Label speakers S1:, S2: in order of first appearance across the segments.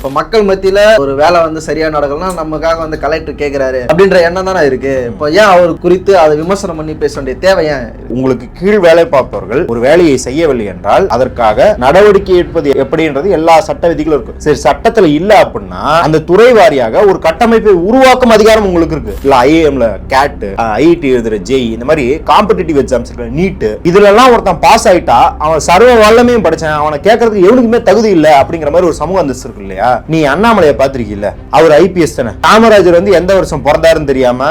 S1: இப்போ மக்கள் மத்தியில ஒரு வேலை வந்து சரியா நடக்கலாம் நமக்காக வந்து கலெக்டர் கேட்குறாரு அப்படின்ற எண்ணம் தானே இருக்கு. இப்போ ஏன் அவர் குறித்து அதை விமர்சனம் பண்ணி பேச வேண்டிய தேவை ஏன்
S2: உங்களுக்கு கீழ் வேலை பார்ப்பவர்கள் ஒரு வேலையை செய்யவில்லை என்றால் அதற்காக நடவடிக்கை எடுப்பது எப்படின்றது எல்லா சட்ட விதிகளும் இருக்கு. சரி சட்டத்துல இல்ல அப்படின்னா அந்த துறை வாரியாக ஒரு கட்டமைப்பை உருவாக்கும் அதிகாரம் உங்களுக்கு இருக்கு. இல்ல ஐஏஎம்ல கேட் ஐஐடி எழுதுற ஜெய் இந்த மாதிரி காம்படிட்டிவ் எக்ஸாம்ஸ் இருக்கு நீட்டு இதுல எல்லாம் ஒருத்தன் பாஸ் ஆயிட்டா அவன் சர்வ வல்லமையும் படிச்சேன் அவனை கேட்கறதுக்கு எவனுக்குமே தகுதி இல்லை அப்படிங்கிற மாதிரி ஒரு சமூக அந்தஸ்து இருக்கு இல்லையா? நீ அண்ணாமலையை பார்த்திருக்கீல்ல? அவர் ஐபிஎஸ் தானே? காமராஜர் வந்து எந்த வருஷம் பிறந்தாருன்னு தெரியாம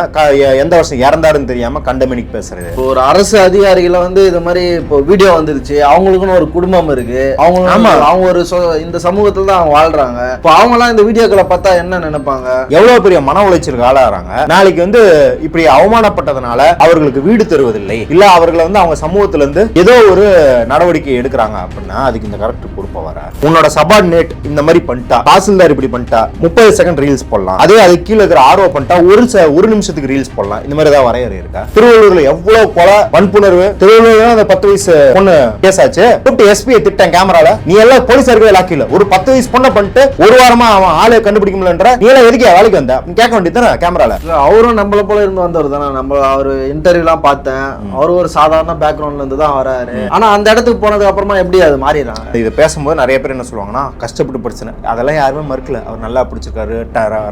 S2: எந்த வருஷம் இறந்தாருன்னு தெரியாம கண்டமெனிக் பேசுறது.
S1: ஒரு அரசு அதிகாரிகளை வந்து இது மாதிரி இப்போ வீடியோ வந்துருச்சு. அவங்களுக்குன்னு ஒரு குடும்பம் இருக்கு. அவங்க
S2: ஆமா.
S1: அவங்க ஒரு இந்த சமூகத்துல தான் அவங்க வாழ்றாங்க. இப்போ அவங்கலாம் இந்த வீடியோக்களை பார்த்தா என்ன நினைப்பாங்க?
S2: எவ்வளவு பெரிய மன உளைச்சலுக்கு ஆளாகிறாங்க. நாளைக்கு வந்து இப்படி அவமானப்பட்டதுனால அவர்களுக்கு வீடு தருவதில்லை. இல்ல அவர்களை வந்து அவங்க சமூகத்துல இருந்து ஏதோ ஒரு நடவடிக்கை எடுக்கிறாங்க அப்படின்னா அதுக்கு இந்த கரெக்ட் பொறுப்பா வர. உன்னோட சபார்டினேட் இந்த மாதிரி பண்ணிட்டா. தாசில்தார் இப்படி பண்ணிட்டா முப்பது செகண்ட் ரீல்ஸ் போடலாம். அதே அது கீழே இருக்கிற ஆர்வ பண்ணிட்டா ஒரு ஒரு நிமிஷத்துக்கு ரீல்ஸ் போடலாம். இந்த மாதிரி ஏதாவது வரையறை இருக்கா? திருவள்ளூர்ல எவ்வளவு கொலை வன்புணர்வு? திருவள்ளூர்ல அந்த பத்து வயசு பொண்ணு கேஸ் ஆச்சு. கூப்பிட்டு எஸ்பியை திட்டம் கேமரால நீ எல்லாம் போலீஸாருக்கு லாக்கில ஒரு பத்து வயசு பொண்ணை பண்ணிட்டு ஒரு வாரமா அவன் ஆளை கண்டுபிடிக்க முடியலன்ற நீ எல்லாம் எதுக்கு வேலைக்கு வந்த? கேட்க வேண்டியது கேமரால
S1: அவரும் நம்மள போல இருந்து வந்தவர் தானே. நம்ம அவர் இன்டர்வியூலாம் பார்த்தேன். அவர் ஒரு சாதாரண பேக்ரவுண்ட்ல இருந்து தான் வராரு. ஆனா அந்த இடத்துக்கு போனதுக்கு அப்புறமா எப்படி அது மாறிடுறாங்க?
S2: இது பேசும்போது நிறைய பேர் என்ன சொல்லுவாங்கன்னா கஷ்டப்பட்டு படிச்சேன் அதெல்லாம் யாருமே மறுக்கல. அவர் நல்லா பிடிச்சிருக்காரு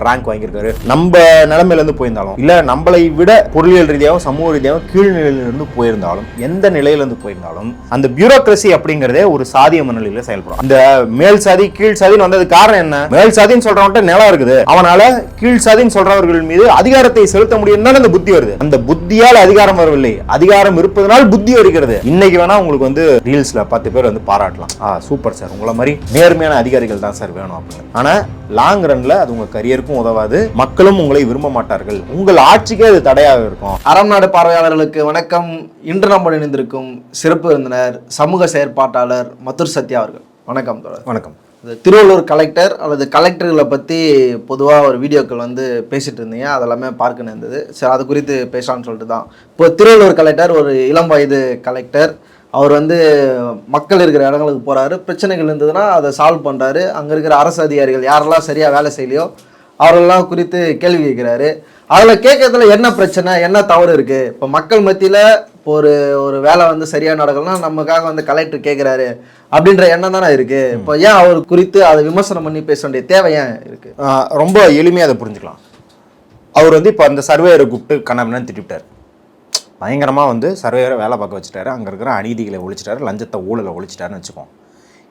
S2: ரேங்க் வாங்கியிருக்காரு. நம்ம நிலைமையில இருந்து போயிருந்தாலும் இல்ல நம்மளை விட பொருளியல் ரீதியாகவும் சமூக ரீதியாகவும் கீழ்நிலையிலிருந்து போயிருந்தாலும் எந்த நிலையிலிருந்து போயிருந்தாலும் அந்த பியூரோக்ரசி அப்படிங்கறதே ஒரு சாதிய மனநிலையில செயல்படும். அந்த மேல் சாதி கீழ் சாதின்னு வந்தது காரணம் என்ன? மேல் சாதின்னு சொல்றவன்ட்ட நிலம் இருக்குது. அவனால கீழ் சாதின்னு சொல்றவர்கள் மீது அதிகாரத்தை செலுத்த முடியும் அந்த புத்தி வருது. அந்த புத்தியால் அதிகாரம் வரவில்லை. அதிகாரம் இருப்பதனால் புத்தி வருகிறது. இன்னைக்கு வேணா உங்களுக்கு வந்து ரீல்ஸ்ல பத்து பேர் வந்து பாராட்டலாம். Super sir. உங்களை மாதிரி நேர்மையான அதிகாரிகள் தான் சார் வேணும் அப்படின்னு. ஆனா லாங் ரன்ல அது உங்க கரியருக்கும் உதவாது. மக்களும் உங்களை விரும்ப மாட்டார்கள். உங்கள் ஆட்சிக்கே அது தடையாக இருக்கும்.
S1: அறம் நாடு பார்வையாளர்களுக்கு வணக்கம். இன்று நம்ம இணைந்திருக்கும் சிறப்பு விருந்தினர் சமூக செயற்பாட்டாளர் மதுர் சத்யா அவர்கள். வணக்கம் தோழர்.
S2: வணக்கம்.
S1: திருவள்ளூர் கலெக்டர் அல்லது கலெக்டர்களை பற்றி பொதுவாக ஒரு வீடியோக்கள் வந்து பேசிட்டு இருந்தீங்க. அதெல்லாமே பார்க்க இருந்தது சரி அது குறித்து பேசலாம்னு சொல்லிட்டு தான் இப்போ திருவள்ளூர் கலெக்டர் ஒரு இளம் வயது கலெக்டர் அவர் வந்து மக்கள் இருக்கிற இடங்களுக்கு போகிறாரு பிரச்சனைகள் இருந்ததுன்னா அதை சால்வ் பண்ணுறாரு அங்கே இருக்கிற அரசு அதிகாரிகள் யாரெல்லாம் சரியாக வேலை செய்யலையோ அவரெல்லாம் குறித்து கேள்வி கேட்குறாரு. அதில் கேட்கறதுல என்ன பிரச்சனை என்ன தவறு இருக்குது இப்போ மக்கள் மத்தியில் இப்போ ஒரு ஒரு வேலை வந்து சரியாக நடக்கலன்னா நமக்காக வந்து கலெக்டர் கேட்குறாரு அப்படின்ற எண்ணம் தானே இருக்குது இப்போ ஏன் அவர் குறித்து அதை விமர்சனம் பண்ணி பேச வேண்டிய தேவை ஏன் இருக்குது
S2: ரொம்ப எளிமையாக அதை புரிஞ்சுக்கலாம். அவர் வந்து இப்போ அந்த சர்வேயரை கூப்பிட்டு கண்ணாமன்னு திட்டிவிட்டார். பயங்கரமாக வந்து சர்வேயரை வேலை பார்க்க வச்சுட்டாரு. அங்கே இருக்கிற அநீதிகளை ஒழிச்சிட்டாரு லஞ்சத்தை ஊழலை ஒழிச்சிட்டாருன்னு வச்சுக்கோம்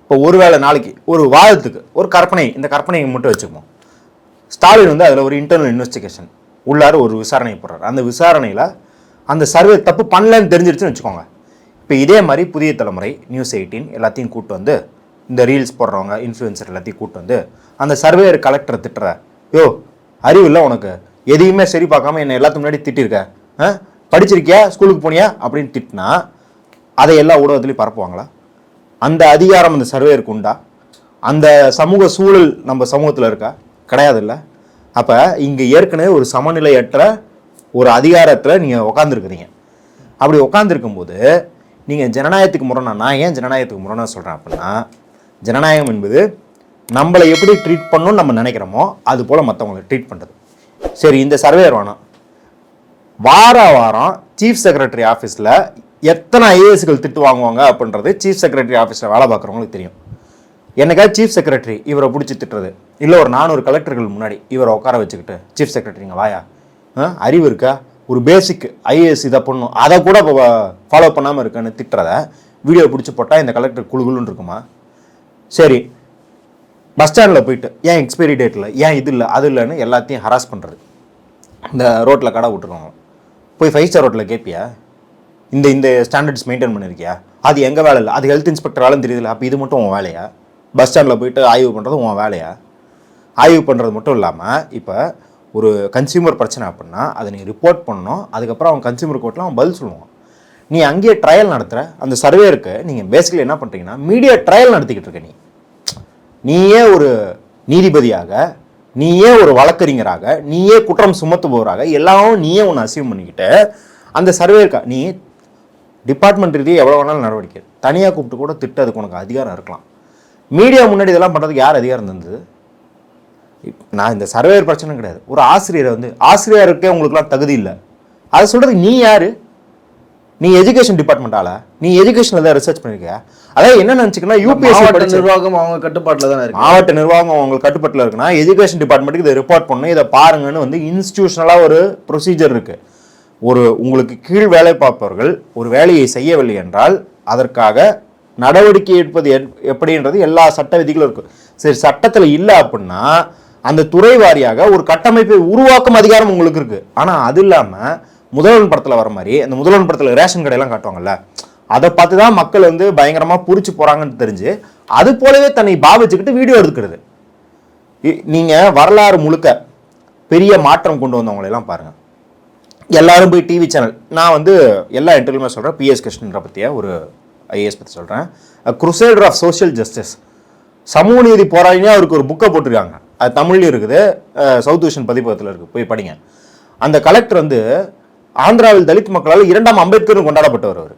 S2: இப்போ ஒரு வேளை நாளைக்கு ஒரு வாதத்துக்கு ஒரு கற்பனை இந்த கற்பனையை மட்டும் வச்சுக்குவோம். ஸ்டாலின் வந்து அதில் ஒரு இன்டர்னல் இன்வெஸ்டிகேஷன் உள்ளார ஒரு விசாரணை போடுறாரு. அந்த விசாரணையில் அந்த சர்வே தப்பு பண்ணலன்னு தெரிஞ்சிருச்சுன்னு வச்சுக்கோங்க. இப்போ இதே மாதிரி புதிய தலைமுறை நியூஸ் எயிட்டீன் எல்லாத்தையும் கூப்பிட்டு வந்து இந்த ரீல்ஸ் போடுறவங்க இன்ஃப்ளூயன்சர் எல்லாத்தையும் கூப்பிட்டு வந்து அந்த சர்வேயர் கலெக்டரை திட்டுற யோ அறிவு இல்லை உனக்கு. எதையுமே சரி பார்க்காம என்னை எல்லாத்துக்கு முன்னாடி திட்டிருக்க. ஆ? படிச்சிருக்கியா? ஸ்கூலுக்கு போனியா? அப்படின்னு திட்டினா அதை எல்லா ஊடகத்துலையும் பரப்புவாங்களா? அந்த அதிகாரம் அந்த சர்வேயருக்கு உண்டா? அந்த சமூக சூழல் நம்ம சமூகத்தில் இருக்கா? கிடையாது இல்லை அப்போ இங்கே ஏற்கனவே ஒரு சமநிலையற்ற ஒரு அதிகாரத்தில் நீங்கள் உக்காந்துருக்குறீங்க. அப்படி உட்காந்துருக்கும்போது நீங்கள் ஜனநாயகத்துக்கு முரணா? நான் ஏன் ஜனநாயகத்துக்கு முரணா சொல்கிறேன் அப்படின்னா ஜனநாயகம் என்பது நம்மளை எப்படி ட்ரீட் பண்ணணும்னு நம்ம நினைக்கிறோமோ அது போல் மற்றவங்களை ட்ரீட் பண்ணுறது சரி இந்த சர்வேயர் வேணாம். வார வாரம் சீஃப் செக்ரட்டரி ஆஃபீஸில் எத்தனை ஐஏஎஸ்கள் திட்டு வாங்குவாங்க அப்படின்றது சீஃப் செக்ரட்டரி ஆஃபீஸில் வேலை பார்க்குறவங்களுக்கு தெரியும். என்னைக்காவது சீஃப் செக்ரட்டரி இவரை பிடிச்சி திட்டுறது? இல்லை ஒரு நானூறு கலெக்டர்கள் முன்னாடி இவரை உட்கார வச்சுக்கிட்டு சீஃப் செக்ரட்டரிங்க வாயா? ஆ, அறிவு இருக்கா? ஒரு பேசிக் ஐஏஎஸ் இதை பண்ணும். அதை கூட ஃபாலோ பண்ணாமல் இருக்கேன்னு திட்டுறத வீடியோ பிடிச்சி போட்டால் இந்த கலெக்டர் குழுகுலுன்னு இருக்குமா? சரி. பஸ் ஸ்டாண்டில் போயிட்டு ஏன் எக்ஸ்பைரி டேட்டில் ஏன் இது இல்லை அது இல்லைன்னு எல்லாத்தையும் ஹராஸ் பண்ணுறது இந்த ரோட்டில் கடை விட்டுருவாங்க. போய் ஃபைவ் ஸ்டார் ரோட்டில் கேட்பியா இந்த இந்த ஸ்டாண்டர்ட்ஸ் மெயின்டைன் பண்ணியிருக்கியா அது எங்கள் வேலை இல்லை? அது ஹெல்த் இன்ஸ்பெக்டராலும் தெரியல தெரியுதுல்ல அப்போ இது மட்டும் உன் வேலையா? பஸ் ஸ்டாண்டில் போயிட்டு ஆய்வு பண்ணுறது உன் வேலையா? ஆய்வு பண்ணுறது மட்டும் இல்லாமல் இப்போ ஒரு கன்சியூமர் பிரச்சனை அப்படின்னா அதை நீ ரிப்போர்ட் பண்ணணும். அதுக்கப்புறம் அவன் கன்சியூமர் கோர்ட்டில் அவன் பதில் சொல்லுவான். நீ அங்கேயே ட்ரையல் நடத்துகிற அந்த சர்வேருக்கு நீங்கள் பேசிக்கலி என்ன பண்ணுறீங்கன்னா மீடியா ட்ரையல் நடத்திக்கிட்டு இருக்க நீ. நீயே ஒரு நீதிபதியாக நீயே ஒரு வழக்கறிஞராக நீயே குற்றம் சுமத்துபவராக எல்லாரும் நீயே ஒன்று அசீவ் பண்ணிக்கிட்டு அந்த சர்வே நீ டிபார்ட்மெண்ட் ரீதியாக எவ்வளோ வேணாலும் நடவடிக்கை தனியாக கூப்பிட்டு கூட திட்டதுக்கு உனக்கு அதிகாரம் இருக்கலாம். மீடியா முன்னாடி இதெல்லாம் பண்ணுறதுக்கு யார் அதிகாரம் தந்தது? நான் இந்த சர்வேயர் பிரச்சனை கிடையாது. ஒரு ஆசிரியரை வந்து ஆசிரியருக்கே உங்களுக்குலாம் தகுதி இல்லை. அதை சொல்கிறதுக்கு நீ யார்? நீ எஜுகேஷன் டிபார்ட்மெண்டால நீ எஜுகேஷன்ல தான் ரிசர்ச் பண்ணிருக்க அதாவது என்ன நினைச்சுக்கன்னா யூபிஎஸ்சி
S1: நிர்வாகம் அவங்க கட்டுப்பாட்டுல தானே இருக்கு.
S2: மாவட்ட நிர்வாகம் உங்களுக்கு கட்டுப்பாட்டில் இருக்குன்னா எஜுகேஷன் டிபார்ட்மெண்ட்டுக்கு இதை ரிப்போர்ட் பண்ணணும். இதை பாருங்கன்னு வந்து இன்ஸ்டிடியூஷனலாக ஒரு ப்ரொசீஜர் இருக்கு. ஒரு உங்களுக்கு கீழ் வேலை பார்ப்பவர்கள் ஒரு வேலையை செய்யவில்லை என்றால் அதற்காக நடவடிக்கை எடுப்பது எப்- எப்படின்றது எல்லா சட்ட விதிகளும் இருக்கு. சரி சட்டத்தில் இல்லை அப்படின்னா அந்த துறை வாரியாக ஒரு கட்டமைப்பை உருவாக்கும் அதிகாரம் உங்களுக்கு இருக்கு. ஆனால் அது இல்லாமல் முதல்வன் படத்தில் வர மாதிரி அந்த முதல்வன் படத்தில் ரேஷன் கடையெல்லாம் காட்டுவாங்கல்ல அதை பார்த்து தான் மக்கள் வந்து பயங்கரமாக பூரிச்சு போகிறாங்கன்னு தெரிஞ்சு அது போலவே தன்னை பாவிச்சுக்கிட்டு வீடியோ எடுக்கிறது. இ- வரலாறு முழுக்க பெரிய மாற்றம் கொண்டு வந்தவங்களெல்லாம் பாருங்கள் எல்லாரும் போய் டிவி சேனல் நான் வந்து எல்லா இன்டர்வியூமே சொல்கிறேன் பிஎஸ் கிருஷ்ணன்ற பற்றிய ஒரு ஐஏஎஸ் பற்றி சொல்கிறேன் குருசேடர் ஆஃப் சோஷியல் ஜஸ்டிஸ் சமூக நீதி போராளினே அவருக்கு ஒரு புக்கை போட்டிருக்காங்க. அது தமிழ்லையும் இருக்குது சவுத் விஷன் பதிப்பகத்தில் இருக்குது போய் படிங்க. அந்த கலெக்டர் வந்து ஆந்திராவில் தலித் மக்களால் இரண்டாம் அம்பேத்கரும் கொண்டாடப்பட்டவர் அவர்.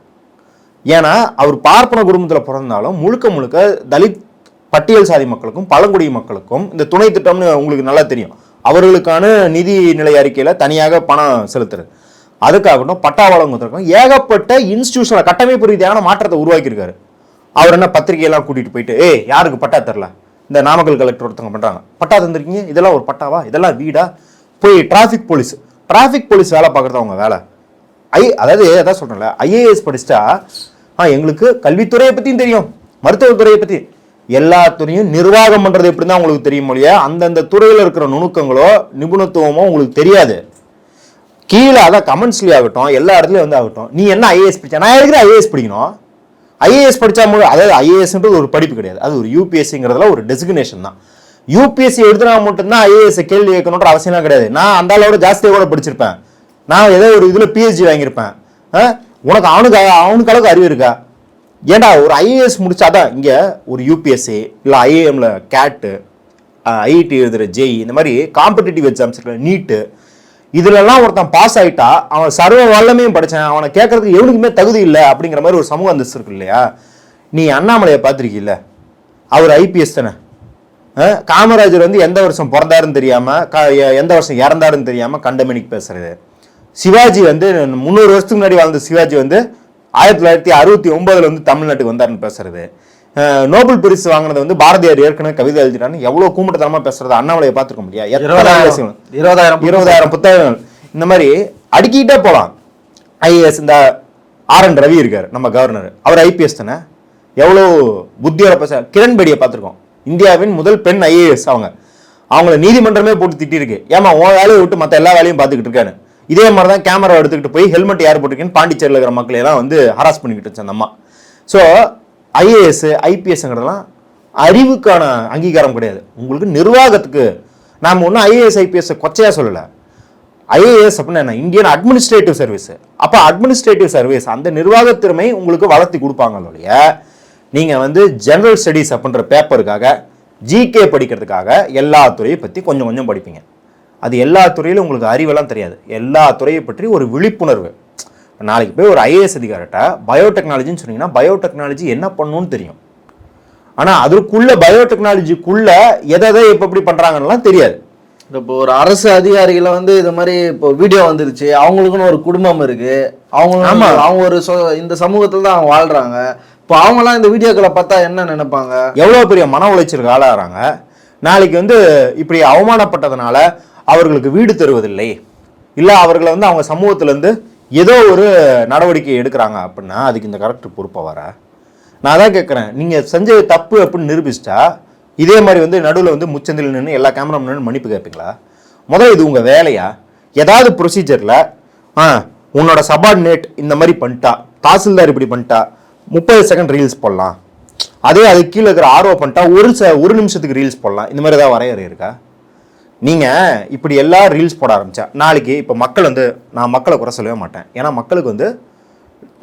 S2: ஏன்னா அவர் பார்ப்பன குடும்பத்தில் பிறந்தாலும் முழுக்க முழுக்க தலித் பட்டியல் சாதி மக்களுக்கும் பழங்குடி மக்களுக்கும் இந்த துணை திட்டம்னு உங்களுக்கு நல்லா தெரியும். அவர்களுக்கான நிதி நிலை அறிக்கையில் தனியாக பணம் செலுத்துறது. அதுக்காகட்டும் பட்டா வழங்குவதற்கும் ஏகப்பட்ட இன்ஸ்டியூஷனல் கட்டமைப்பு ரீதியான மாற்றத்தை உருவாக்கியிருக்காரு. அவர் என்ன பத்திரிகையெல்லாம் கூட்டிகிட்டு போயிட்டு ஏய் யாருக்கு பட்டா தரல? இந்த நாமக்கல் கலெக்டர் ஒருத்தவங்க பண்ணுறாங்க பட்டா தந்திருக்கீங்க? இதெல்லாம் ஒரு பட்டாவா? இதெல்லாம் வீடா? போய் டிராஃபிக் போலீஸ் டிராஃபிக் போலீஸ் வேலை பார்க்குறது அவங்க வேலை? ஐ அதாவது அதான் சொல்கிறேன்ல ஐஏஎஸ் படிச்சிட்டா ஆ எங்களுக்கு கல்வித்துறையை பற்றியும் தெரியும் மருத்துவத்துறையை பற்றி எல்லா துறையும் நிர்வாகம் பண்ணுறது எப்படி தான் உங்களுக்கு தெரியும் இல்லையா? அந்தந்த துறையில் இருக்கிற நுணுக்கங்களோ நிபுணத்துவமோ உங்களுக்கு தெரியாது. கீழே அதான் கமெண்ட்ஸ்லேயே ஆகட்டும் எல்லா இடத்துலையும் வந்து ஆகட்டும் நீ என்ன ஐஏஎஸ் படிச்சா? நான் இருக்கிற ஐஏஎஸ் படிக்கணும்? ஐஏஎஸ் படித்தா முழு அதாவது ஐஏஎஸ்ன்றது ஒரு படிப்பு கிடையாது. அது ஒரு யூபிஎஸ்சிங்கிறதுல ஒரு டெசிக்னேஷன் தான். யூபிஎஸ்சி எழுதுனா மட்டும்தான் ஐஏஎஸ் கேள்வி கேட்கணுன்ற அவசியம்லாம் கிடையாது. நான் அந்த அளவோட ஜாஸ்தியாக கூட படிச்சிருப்பேன். நான் ஏதோ ஒரு இதில் பிஹெச்டி வாங்கியிருப்பேன். ஆ? உனக்கு அவனுக்கு அவனுக்கு அளவுக்கு அறிவு இருக்கா? ஏன்டா ஒரு ஐஏஎஸ் முடிச்சாதான் இங்கே ஒரு யூபிஎஸ்சி இல்லை ஐஏஎம்ல கேட்டு ஐஐடி எழுதுகிற ஜேஇ இந்த மாதிரி காம்படிட்டிவ் எக்ஸாம்ஸ் இருக்கிற நீட்டு இதுலலாம் ஒருத்தன் பாஸ் ஆகிட்டா அவன் சர்வ வல்லமையும் படித்தேன் அவனை கேட்கறதுக்கு எவனுக்குமே தகுதி இல்லை அப்படிங்கிற மாதிரி ஒரு சமூக அந்தஸ்து இருக்கு இல்லையா நீ அண்ணாமலையை பார்த்துருக்கீல்ல? அவர் ஐபிஎஸ் தானே? காமராஜர் வந்து எந்த வருஷம் பிறந்தாருன்னு தெரியாம க- எந்த வருஷம் இறந்தாருன்னு தெரியாம கண்டமெனிக்கு பேசுறது. சிவாஜி வந்து முந்நூறு வருஷத்துக்கு முன்னாடி வாழ்ந்த சிவாஜி வந்து ஆயிரத்தி தொள்ளாயிரத்தி அறுபத்தி ஒன்பதுல வந்து தமிழ்நாட்டுக்கு வந்தாருன்னு பேசுறது. நோபல் பரிசு வாங்கினது வந்து பாரதியார் ஏற்கனவே கவிதை எழுதிட்டான்னு எவ்வளவு கூமட்டத்தனமா பேசுறது அண்ணாமலையை பார்த்துருக்க முடியா
S1: இருபதாயிரம். இருபதாயிரம்
S2: இருபதாயிரம் புத்தகங்கள். இந்த மாதிரி அடுக்கிட்டே போகலாம் ஐஏஎஸ் இந்த ஆர் என் ரவி இருக்கார் நம்ம கவர்னர். அவர் ஐபிஎஸ் தானே? எவ்வளோ புத்தியோட பேச கிரண் பேடியை பார்த்துருக்கோம். இந்தியாவின் முதல் பெண் ஐஏஎஸ் அவங்க. அவங்கள நீதிமன்றமே போட்டு திட்டிருக்கு ஏமா உன் வேலையை விட்டு மற்ற எல்லா வேலையும் பார்த்துக்கிட்டு இருக்காரு. இதே மாதிரி தான் கேமரா எடுத்துக்கிட்டு போய் ஹெல்மெட் யார் போட்டிருக்கேன்னு பாண்டிச்சேரியில் இருக்கிற மக்களை எல்லாம் வந்து ஹராஸ் பண்ணிக்கிட்டு இருந்துச்சு அந்த அம்மா. ஸோ ஐஏஎஸ் ஐபிஎஸ்ங்கிறதெல்லாம் அறிவுக்கான அங்கீகாரம் கிடையாது. உங்களுக்கு நிர்வாகத்துக்கு நாம் ஒன்றும் ஐஏஎஸ் ஐபிஎஸ் கொச்சையாக சொல்லலை. ஐஏஎஸ் அப்படின்னா என்ன? இந்தியன் அட்மினிஸ்ட்ரேட்டிவ் சர்வீஸ் அப்போ அட்மினிஸ்ட்ரேட்டிவ் சர்வீஸ் அந்த நிர்வாகத்திறமை உங்களுக்கு வளர்த்தி கொடுப்பாங்களோடைய நீங்கள் வந்து ஜெனரல் ஸ்டடீஸ் அப்படின்ற பேப்பருக்காக ஜிகே படிக்கிறதுக்காக எல்லா துறையை பற்றி கொஞ்சம் கொஞ்சம் படிப்பீங்க. அது எல்லா துறையிலும் உங்களுக்கு அறிவெல்லாம் தெரியாது. எல்லா துறையை பற்றி ஒரு விழிப்புணர்வு. நாளைக்கு போய் ஒரு ஐஏஎஸ் அதிகாரிட்ட பயோடெக்னாலஜின்னு சொன்னீங்கன்னா பயோடெக்னாலஜி என்ன பண்ணணும்னு தெரியும். ஆனால் அதுக்குள்ள பயோடெக்னாலஜிக்குள்ள எதை எதை எப்போ எப்படி பண்ணுறாங்கன்னெலாம் தெரியாது.
S1: இப்போ ஒரு அரசு அதிகாரிகளை வந்து இது மாதிரி இப்போ வீடியோ வந்துருச்சு. அவங்களுக்குன்னு ஒரு குடும்பம் இருக்கு. அவங்களும்
S2: ஆமா.
S1: அவங்க ஒரு சொ- இந்த சமூகத்துல தான் அவங்க வாழ்றாங்க. இப்போ அவங்கலாம் இந்த வீடியோக்களை பார்த்தா என்ன நினைப்பாங்க?
S2: எவ்வளோ பெரிய மன உளைச்சலுக்கு ஆளாகிறாங்க? நாளைக்கு வந்து இப்படி அவமானப்பட்டதுனால அவர்களுக்கு வீடு தருவதில்லை. இல்லை அவர்களை வந்து அவங்க சமூகத்திலேருந்து ஏதோ ஒரு நடவடிக்கை எடுக்கிறாங்க அப்படின்னா அதுக்கு இந்த கரெக்ட் பொறுப்பாக வர. நான் தான் கேட்குறேன் நீங்கள் செஞ்சது தப்பு அப்படின்னு நிரூபிச்சிட்டா இதே மாதிரி வந்து நடுவில் வந்து முச்சந்தில் நின்று எல்லா கேமரா நின்று மன்னிப்பு கேட்பீங்களா? முதல்ல இது உங்கள் வேலையா? ஏதாவது ப்ரொசீஜரில் ஆ உன்னோட சபார்டினேட் இந்த மாதிரி பண்ணிட்டா தாசில்தார் இப்படி பண்ணிட்டா முப்பது செகண்ட் ரீல்ஸ் போடலாம். அதே அது கீழே இருக்கிற ஆர்வ பண்ணிட்டா ஒரு ச ஒரு நிமிஷத்துக்கு ரீல்ஸ் போடலாம். இந்த மாதிரி ஏதாவது வரையறை இருக்கா? நீங்கள் இப்படி எல்லா ரீல்ஸ் போட ஆரம்பித்தா நாளைக்கு இப்போ மக்கள் வந்து நான் மக்களை குறை சொல்லவே மாட்டேன். ஏன்னா மக்களுக்கு வந்து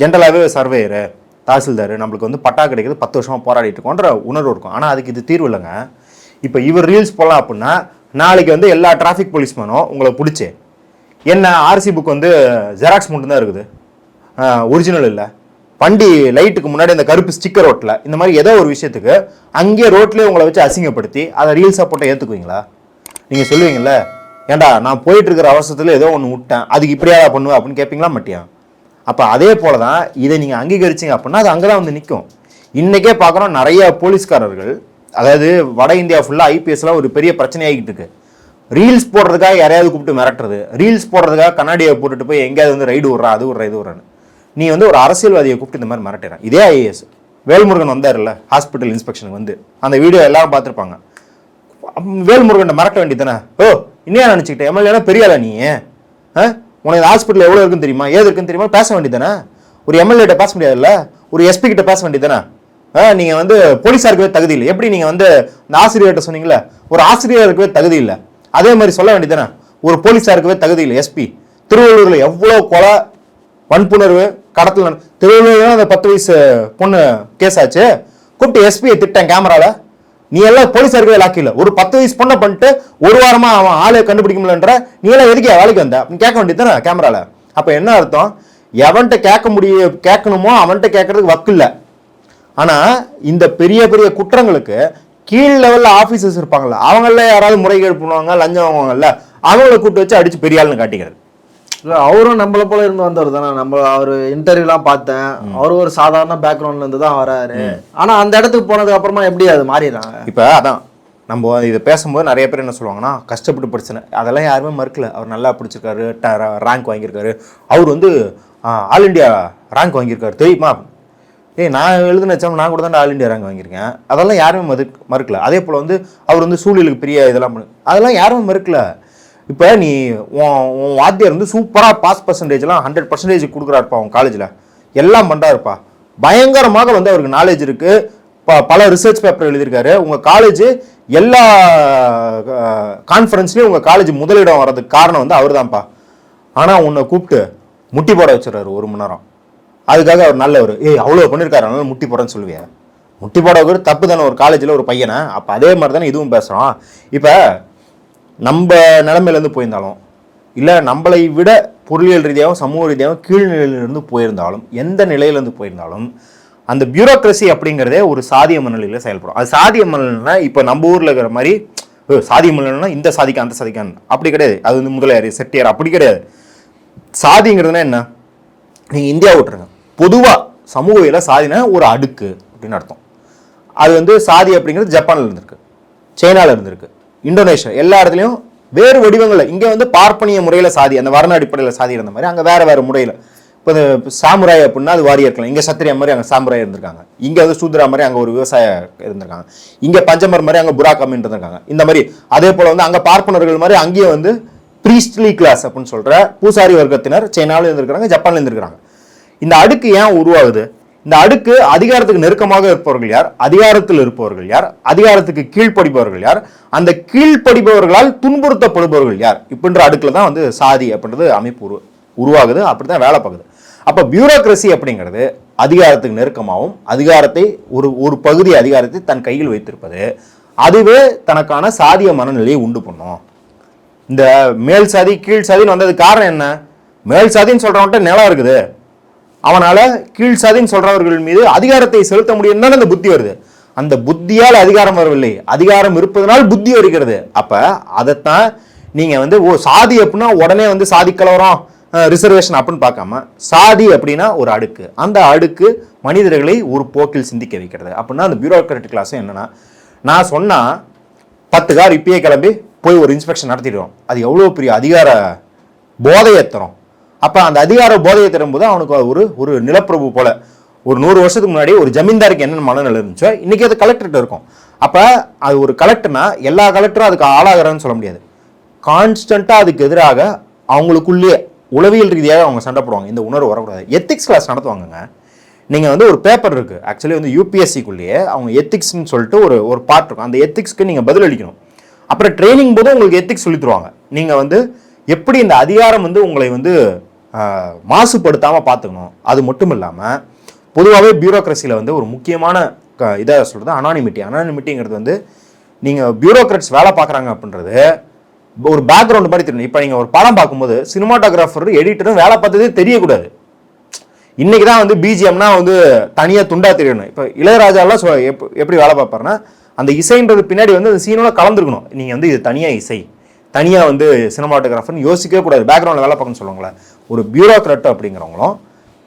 S2: ஜென்ரலாகவே சர்வேயரு தாசில்தார் நம்மளுக்கு வந்து பட்டா கிடைக்கிறது பத்து வருஷமாக போராடிட்டு இருக்கோன்ற உணர்வு இருக்கும். ஆனால் அதுக்கு இது தீர்வு இல்லைங்க. இப்போ இவர் ரீல்ஸ் போடலாம் அப்படின்னா நாளைக்கு வந்து எல்லா டிராஃபிக் போலீஸ்மேனும் உங்களை பிடிச்சி என்ன ஆர்சி புக் வந்து ஜெராக்ஸ் மட்டும்தான் இருக்குது. ஒரிஜினல் இல்லை. வண்டி லைட்டுக்கு முன்னாடி அந்த கருப்பு ஸ்டிக்கர் ரோட்டில் இந்த மாதிரி ஏதோ ஒரு விஷயத்துக்கு அங்கேயே ரோட்லேயே உங்களை வச்சு அசிங்கப்படுத்தி அதை ரீல்ஸாக போட்டு ஏற்றுக்குவீங்களா நீங்கள் சொல்லுவீங்கல்ல ஏன்டா நான் போயிட்டு இருக்கிற அவசரத்தில் ஏதோ ஒன்று விட்டேன் அதுக்கு இப்படியா பண்ணுவேன் அப்படின்னு கேட்பீங்களா மாட்டியா? அப்போ அதே போல தான் இதை நீங்கள் அங்கீகரிச்சிங்க அப்படின்னா அது அங்கே தான் வந்து நிற்கும் இன்றைக்கே பார்க்குறோம் நிறைய போலீஸ்காரர்கள் அதாவது வட இந்தியா ஃபுல்லாக ஐபிஎஸ்லாம் ஒரு பெரிய பிரச்சனையாகிட்டு இருக்கு. ரீல்ஸ் போடுறதுக்காக யாரையாவது கூப்பிட்டு மிரட்டுறது ரீல்ஸ் போடுறதுக்காக கண்ணாடியை போட்டுட்டு போய் எங்கேயாவது வந்து ரைடு விட்றா அது விட்றா இது விட்றான்னு நீ வந்து ஒரு அரசியல்வாதியை கூப்பிட்டு இந்த மாதிரி மிரட்டுறேன். இதே ஐஏஎஸ் வேல்முருகன் வந்தார்ல ஹாஸ்பிட்டல் இன்ஸ்பெக்ஷனுக்கு வந்து. அந்த வீடியோ எல்லாரும் பார்த்துருப்பாங்க. வேல்முருகன் மிரட்ட வேண்டியதானே ஓ இன்னும் நினச்சிக்கிட்டேன் எம்எல்ஏனா பெரிய நீ? ஆ? உனக்கு ஹாஸ்பிட்டல் எவ்வளோ இருக்குன்னு தெரியுமா? ஏது இருக்குன்னு தெரியுமா? பேச வேண்டியதானே ஒரு எம்எல்ஏட்ட பேச முடியாதுல்ல? ஒரு எஸ்பி கிட்ட பேச வேண்டியதானே ஆ நீங்கள் வந்து போலீஸாருக்கவே தகுதி இல்லை. எப்படி நீங்கள் வந்து இந்த ஆசிரியர்கிட்ட சொன்னீங்களே ஒரு ஆசிரியருக்கவே தகுதி இல்லை. அதே மாதிரி சொல்ல வேண்டியதானே ஒரு போலீஸாருக்கவே தகுதி இல்லை எஸ்பி திருவள்ளூரில் எவ்வளோ கொலை வன்புணர்வு கடத்தல் திருவள்ளூர் அந்த பத்து வயசு பொண்ணு கேஸ் ஆச்சு. கூப்பிட்டு எஸ்பியை திட்டேன் கேமரால நீ எல்லாம் போலீஸாருக்கவே லாக்கில ஒரு பத்து வயசு பொண்ணை பண்ணிட்டு ஒரு வாரமா அவன் ஆளை கண்டுபிடிக்க முடியலன்ற நீ எல்லாம் எதுக்கு வேலைக்கு வந்த? அப்படின்னு கேட்க வேண்டியது தானே கேமரால அப்ப என்ன அர்த்தம்? எவன்கிட்ட கேட்க முடிய கேட்கணுமோ அவன்கிட்ட கேட்கறதுக்கு வக்கு இல்லை. ஆனா இந்த பெரிய பெரிய குற்றங்களுக்கு கீழ் லெவலில் ஆஃபீஸர்ஸ் இருப்பாங்கல்ல அவங்கள யாராவது முறைகேடு பண்ணுவாங்க லஞ்சம் வாங்குவாங்கல்ல அவங்கள கூப்பிட்டு வச்சு அடிச்சு பெரிய ஆளுன்னு காட்டிக்கிறது.
S1: இல்லை அவரும் நம்மள போல இருந்து வந்தவர் தானே. நம்ம அவர் இன்டர்வியூலாம் பார்த்தேன். அவர் ஒரு சாதாரண பேக்ரவுண்ட்ல இருந்து தான் வராரு. ஆனா அந்த இடத்துக்கு போனதுக்கு அப்புறமா எப்படி அது மாறிடுறாங்க?
S2: இப்போ அதான் நம்ம இதை பேசும்போது நிறைய பேர் என்ன சொல்லுவாங்கன்னா கஷ்டப்பட்டு படிச்சன அதெல்லாம் யாருமே மறுக்கல. அவர் நல்லா படிச்சிருக்காரு ரேங்க் வாங்கியிருக்காரு. அவர் வந்து ஆல் இந்தியா ரேங்க் வாங்கியிருக்காரு. தெரியுமா? ஏய் நான் எழுதுன எக்ஸாம் நான் கூட தான் ஆல் இந்தியா ரேங்க் வாங்கியிருக்கேன். அதெல்லாம் யாருமே மறு மறுக்கல. அதே போல் வந்து அவர் வந்து சூழலுக்கு பெரிய இதெல்லாம் பண்ணு அதெல்லாம் யாருமே மறுக்கல. இப்போ நீ உன் உன் வாத்தியார் வந்து சூப்பராக பாஸ் பர்சன்டேஜ்லாம் ஹண்ட்ரட் பர்சன்டேஜ் கொடுக்குறாருப்பா அவன் காலேஜில் எல்லாம் பண்ணுறாருப்பா பயங்கரமாக வந்து அவருக்கு நாலேஜ் இருக்குது ப பல ரிசர்ச் பேப்பர் எழுதியிருக்காரு. உங்கள் காலேஜ் எல்லா கான்ஃபரன்ஸ்லேயும் உங்கள் காலேஜ் முதலிடம் வர்றதுக்கு காரணம் வந்து அவர் தான்ப்பா ஆனால் உன்னை கூப்பிட்டு முட்டி போட வச்சுறாரு ஒரு மணி நேரம். அதுக்காக அவர் நல்லவர். ஏய் அவ்வளோ பண்ணியிருக்காரு அதனால முட்டி போடுறேன்னு சொல்லுவியா. முட்டி போட தப்பு தானே ஒரு காலேஜில் ஒரு பையனை. அப்போ அதே மாதிரி தானே இதுவும் பேசுகிறோம் இப்போ நம்ம நிலமையிலேருந்து போயிருந்தாலும் இல்லை நம்மளை விட பொருளியல் ரீதியாகவும் சமூக ரீதியாகவும் கீழ்நிலையிலிருந்து போயிருந்தாலும் எந்த நிலையிலேருந்து போயிருந்தாலும் அந்த பியூரோக்ரஸி அப்படிங்கிறதே ஒரு சாதிய மனநிலையில் செயல்படும். அது சாதிய மனநிலைனா இப்போ நம்ம ஊரில் இருக்கிற மாதிரி சாதிய மனநிலைனா இந்த சாதிக்கு அந்த சாதிக்கான். அப்படி கிடையாது. அது வந்து முதலியார் செட்டியார் அப்படி கிடையாது. சாதிங்கிறதுனா என்ன? நீங்கள் இந்தியா விட்டுருங்க. பொதுவாக சமூகவியல சாதினா ஒரு அடுக்கு அப்படின்னு அர்த்தம். அது வந்து சாதி அப்படிங்கிறது ஜப்பானில் இருந்திருக்கு. சைனாவில் இருந்திருக்கு. இந்தோனேஷியா எல்லா இடத்துலையும் வேறு வடிவங்களில் இங்கே வந்து பார்ப்பனிய முறையில் சாதி அந்த வர்ண அடிப்படையில் சாதி இருந்த மாதிரி அங்கே வேறு வேறு முறையில். இப்போ இந்த சாமுராய் அப்படின்னா அது வாரியா இருக்கலாம். இங்கே சத்திரியா மாதிரி அங்கே சாமுராய் இருந்திருக்காங்க. இங்கே வந்து சூத்ரா மாதிரி அங்கே ஒரு விவசாய இருந்திருக்காங்க. இங்கே பஞ்சமர் மாதிரி அங்கே புராக்கமின் இருந்திருக்காங்க. இந்த மாதிரி அதே போல் வந்து அங்கே பார்ப்பனர்கள் மாதிரி அங்கேயே வந்து ப்ரீஸ்ட்லி கிளாஸ் அப்படின்னு சொல்கிற பூசாரி வர்க்கத்தினர் சைனாவில் இருந்திருக்கிறாங்க ஜப்பானில் இருந்திருக்கிறாங்க. இந்த அடுக்கு ஏன் உருவாகுது? இந்த அடுக்கு அதிகாரத்துக்கு நெருக்கமாக இருப்பவர்கள் யார்? அதிகாரத்தில் இருப்பவர்கள் யார்? அதிகாரத்துக்கு கீழ்ப்படிப்பவர்கள் யார்? அந்த கீழ்ப்படிப்பவர்களால் துன்புறுத்தப்படுபவர்கள் யார்? இப்படின்ற அடுக்கில் தான் வந்து சாதி அப்படின்றது அமைப்பு உரு உருவாகுது. அப்படி தான் வேலை பார்க்குது. அப்போ பியூரோக்ரஸி அப்படிங்கிறது அதிகாரத்துக்கு நெருக்கமாகவும் அதிகாரத்தை ஒரு ஒரு பகுதி அதிகாரத்தை தன் கையில் வைத்திருப்பது அதுவே தனக்கான சாதிய மனநிலையை உண்டு பண்ணும். இந்த மேல் சாதி கீழ் சாதின்னு வந்ததுக்கு காரணம் என்ன? மேல் சாதின்னு சொல்கிறவன்ட்ட நிலம் இருக்குது. அவனால் கீழ் சாதின்னு சொல்கிறவர்கள் மீது அதிகாரத்தை செலுத்த முடியும் தானே அந்த புத்தி வருது. அந்த புத்தியால் அதிகாரம் வரவில்லை. அதிகாரம் இருப்பதனால் புத்தி வருகிறது. அப்போ அதைத்தான் நீங்கள் வந்து ஓ சாதி அப்படின்னா உடனே வந்து சாதி கலவரம் ரிசர்வேஷன் அப்படின்னு பார்க்காம சாதி அப்படின்னா ஒரு அடுக்கு. அந்த அடுக்கு மனிதர்களை ஒரு போக்கில் சிந்திக்க வைக்கிறது. அப்படின்னா அந்த பியூரோக்ராட்டிக் கிளாஸ் என்னென்னா நான் சொன்னால் பத்து கார் இப்பயே கிளம்பி போய் ஒரு இன்ஸ்பெக்ஷன் நடத்திடுவோம். அது எவ்வளோ பெரிய அதிகார போதையை தரும். அப்போ அந்த அதிகார போதையை தரும்போது அவனுக்கு ஒரு ஒரு நிலப்பிரபு போல. ஒரு நூறு வருஷத்துக்கு முன்னாடி ஒரு ஜமீன்தாருக்கு என்னென்ன மனநிலை இருந்துச்சோ இன்றைக்கி அது கலெக்டர்கிட்ட இருக்கும். அப்போ அது ஒரு கலெக்டர்னா எல்லா கலெக்டரும் அதுக்கு ஆளாகிறான்னு சொல்ல முடியாது. கான்ஸ்டண்ட்டாக அதுக்கு எதிராக அவங்களுக்குள்ளேயே உளவியல் ரீதியாக அவங்க சண்டை போடுவாங்க. இந்த உணர்வு வரக்கூடாது. எத்திக்ஸ் கிளாஸ் நடத்துவாங்கங்க. நீங்கள் வந்து ஒரு பேப்பர் இருக்குது ஆக்சுவலி வந்து யூபிஎஸ்சிக்குள்ளேயே அவங்க எத்திக்ஸ்னு சொல்லிட்டு ஒரு ஒரு பார்ட் இருக்கும். அந்த எத்திக்ஸ்க்கு நீங்கள் பதிலளிக்கணும். அப்புறம் ட்ரைனிங் போது உங்களுக்கு எத்திக்ஸ் சொல்லி தருவாங்க. நீங்கள் வந்து எப்படி இந்த அதிகாரம் வந்து உங்களை வந்து மாசுபடுத்தாமல் பார்த்துக்கணும். அது மட்டும் இல்லாமல் பொதுவாகவே பியூரோக்ரஸியில் வந்து ஒரு முக்கியமான க- இதை சொல்கிறது அனானிமிட்டி அனானிமிட்டிங்கிறது வந்து நீங்கள் பியூரோக்ரட்ஸ் வேலை பார்க்குறாங்க அப்படின்றது ஒரு பேக்ரவுண்ட் மாதிரி தெரியணும். இப்போ நீங்கள் ஒரு படம் பார்க்கும்போது சினிமாட்டோகிராஃபர் எடிட்டரும் வேலை பார்த்ததே தெரியக்கூடாது. இன்றைக்கி தான் வந்து பிஜிஎம்னா வந்து தனியாக துண்டாக தெரியணும். இப்போ இளையராஜாலாம் சொ- எப் எப்படி வேலை பார்ப்பாருன்னா அந்த இசைன்றது பின்னாடி வந்து அந்த சீனோட கலந்துருக்கணும். நீங்கள் வந்து இது தனியாக இசை தனியாக வந்து சினிமாட்டோகிராஃபர்னு யோசிக்கவே கூடாது. பேக்ரவுண்டில் வேலை பார்க்கணும்னு சொல்லுவாங்களே ஒரு பியூரோக்ராட் அப்படிங்கிறவங்களும்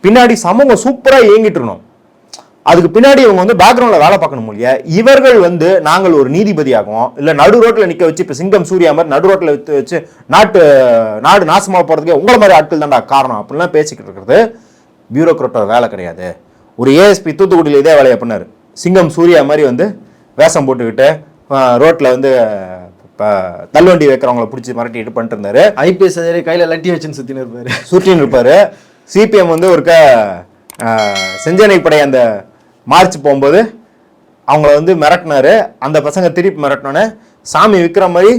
S2: பின்னாடி சமூகம் சூப்பராக இயங்கிட்டு இருக்கணும். அதுக்கு பின்னாடி இவங்க வந்து பேக்ரவுண்டில் வேலை பார்க்கணும் இல்லையா? இவர்கள் வந்து நாங்கள் ஒரு நீதிபதியாகவும் இல்லை நடு ரோட்டில் நிற்க வச்சு இப்போ சிங்கம் சூர்யா மாதிரி நடு ரோட்டில் வச்சு வச்சு நாட்டு நாடு நாசமாக போகிறதுக்கே உங்களை மாதிரி ஆட்கள் தான்டா காரணம் அப்படிலாம் பேசிக்கிட்டு இருக்கிறது. பியூரோக்ராட்டோட வேலை கிடையாது. ஒரு ஏஎஸ்பி தூத்துக்குடியில் இதே வேலையை பண்ணார். சிங்கம் சூர்யா மாதிரி வந்து வேஷம் போட்டுக்கிட்டு ரோட்டில் வந்து இப்போ தள்ளுவண்டி வைக்கிறவங்கள பிடிச்சி மிரட்டிட்டு பண்ணிட்டு இருந்தாரு.
S1: ஐபிஎஸ் அதிகாரி கையில் லட்டி வச்சுன்னு சுற்றின்னு இருப்பாரு.
S2: சுற்றின்னு இருப்பாரு. சிபிஎம் வந்து ஒருக்க செஞ்சனை படை அந்த மார்ச் போகும்போது அவங்கள வந்து மிரட்டினாரு. அந்த பசங்க திருப்பி மிரட்டினோன்னே சாமி விற்கிற மாதிரி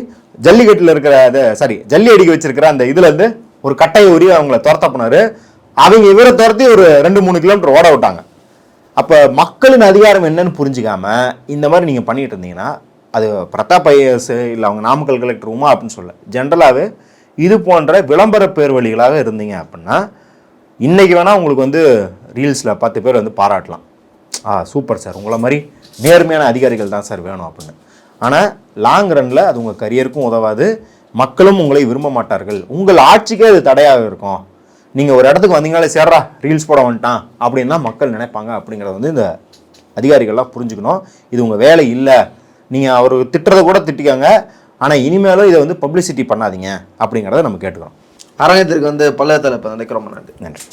S2: ஜல்லிக்கட்டில் இருக்கிற அது சாரி ஜல்லி அடிக்க வச்சிருக்கிற அந்த இதுல இருந்து ஒரு கட்டையை உரி அவங்கள துரத்த போனாரு. அவங்க இவரை துரத்தி ஒரு ரெண்டு மூணு கிலோமீட்டர் ஓட விட்டாங்க. அப்போ மக்களின் அதிகாரம் என்னன்னு புரிஞ்சுக்காம இந்த மாதிரி நீங்கள் பண்ணிட்டு இருந்தீங்கன்னா அது பிரதாப் ஐஏஎஸ் இல்லை அவங்க நாமக்கல் கலெக்டர் உமா அப்படின்னு சொல்ல ஜென்ரலாகவே இது போன்ற விளம்பர பேர்வழிகளாக இருந்தீங்க அப்படின்னா இன்றைக்கி வேணால் உங்களுக்கு வந்து ரீல்ஸில் பத்து பேர் வந்து பாராட்டலாம். ஆ சூப்பர் சார் உங்களை மாதிரி நேர்மையான அதிகாரிகள் தான் சார் வேணும் அப்படின்னு. ஆனால் லாங் ரன்னில் அது உங்கள் கரியருக்கும் உதவாது. மக்களும் உங்களை விரும்ப மாட்டார்கள். உங்கள் ஆட்சிக்கே அது தடையாக இருக்கும். நீங்கள் ஒரு இடத்துக்கு வந்தீங்கனாலே சேர்றா ரீல்ஸ் போட வந்துட்டான் அப்படின்னா மக்கள் நினைப்பாங்க அப்படிங்கிறத வந்து இந்த அதிகாரிகள்லாம் புரிஞ்சுக்கணும். இது உங்கள் வேலை இல்லை. நீங்கள் அவர் திட்டுறதை கூட திட்டிக்கோங்க. ஆனால் இனிமேலும் இதை வந்து பப்ளிசிட்டி பண்ணாதீங்க அப்படிங்கிறத நம்ம கேட்டுக்கிறோம்.
S1: அரங்கத்திற்கு வந்து பல்லவத்தில் இப்போ நினைக்கிறோம் நன்றி.
S2: நன்றி.